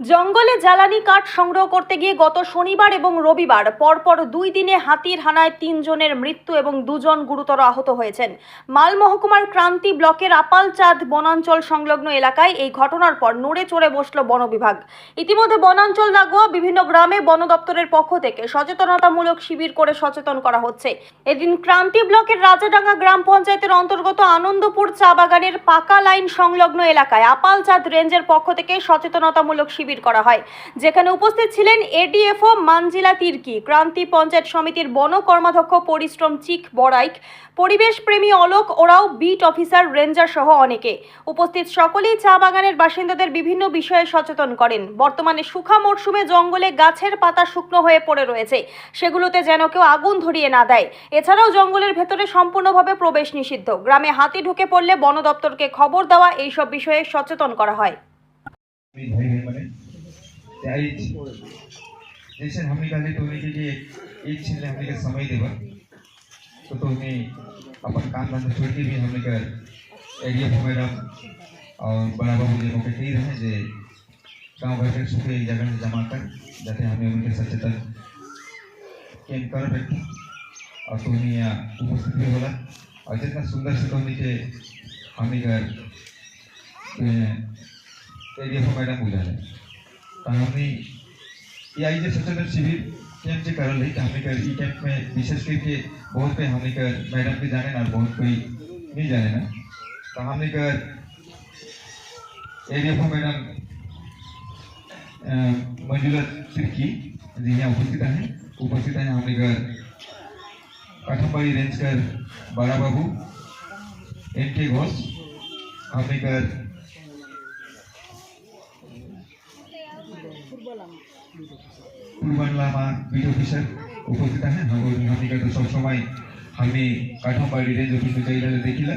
জঙ্গলে জ্বালানি কাঠ সংগ্রহ করতে গিয়ে গত শনিবার এবং রবিবার পরপর দুই দিনে হাতির হানায় তিনজনের মৃত্যু এবং দুজন গুরুতর আহত হয়েছেন। মাল মহকুমার ক্রান্তি ব্লকের আপালচাঁদ বনাঞ্চল সংলগ্ন এলাকায় এই ঘটনার পর নড়ে চড়ে বসল বন বিভাগ। ইতিমধ্যে বনাঞ্চল লাগোয়া বিভিন্ন গ্রামে বন দপ্তরের পক্ষ থেকে সচেতনতামূলক শিবির করে সচেতন করা হচ্ছে। এদিন ক্রান্তি ব্লকের রাজাডাঙ্গা গ্রাম পঞ্চায়েতের অন্তর্গত আনন্দপুর চা বাগানের পাকা লাইন সংলগ্ন এলাকায় আপালচাঁদ রেঞ্জের পক্ষ থেকে সচেতনতামূলক শিবির করা হয়। যেখানে উপস্থিত ছিলেন এডিএফও মানজিলা তির্কি, ক্রান্তি পঞ্চায়েত সমিতির বন কর্মাধ্যক্ষ পরিশ্রম চিক বড়াইক পরিবেশ প্রেমী অলোক ওরাও, বিট অফিসার রেঞ্জার সহ অনেকে। উপস্থিত সকলেই চা বাগানের বাসিন্দাদের বিভিন্ন বিষয়ে সচেতন করেন। বর্তমানে শুখা মরশুমে জঙ্গলে গাছের পাতা শুকনো হয়ে পড়ে রয়েছে। সেগুলোতে যেন কেউ আগুন ধরিয়ে না দেয়। এছাড়াও জঙ্গলের ভেতরে সম্পূর্ণভাবে প্রবেশ নিষিদ্ধ। গ্রামে হাতি ঢুকে পড়লে বন দপ্তরকে খবর দেওয়া, এইসব বিষয়ে সচেতন করা হয়। आई जैसे हमने कहा तो उन्हें के एक छीन हमने का समय देवा तो तो उन्हें अपन काम धंधा छोड़ के भी हमने का एरिया मैडम और बड़ा बाबू जी को कही रहे, जे गाँव घर के सुखे एक जगह में जमा कर, जाते हमें उनके सचेतन कैंप कर बैठे। और तो उन्हें यहाँ उपस्थित भी होला। और जितना सुंदर से तो उन्हें के हमें का एरिया मैडम बुझा है आई जे सचेतन शिविर कैंप जे करल है हमने कर ई कैंप में विशेष करके बहुत पे हमने कर मैडम भी जाने ना, बहुत कोई नहीं जाने ना। तो हमने कर पर मैडम मंजुला तिर्की जी यहाँ उपस्थित हैं उपस्थित हैं, हमने कर काठमबाड़ी रेंज कर बड़ा बाबू एम के घोष, हमने कर পূর্বাংলামা বিট অফিসার উপস্থিত আছেন সবসময় আমি কাঠমাপাড়ি রেঞ্জ অফিসে যাই দেখিলা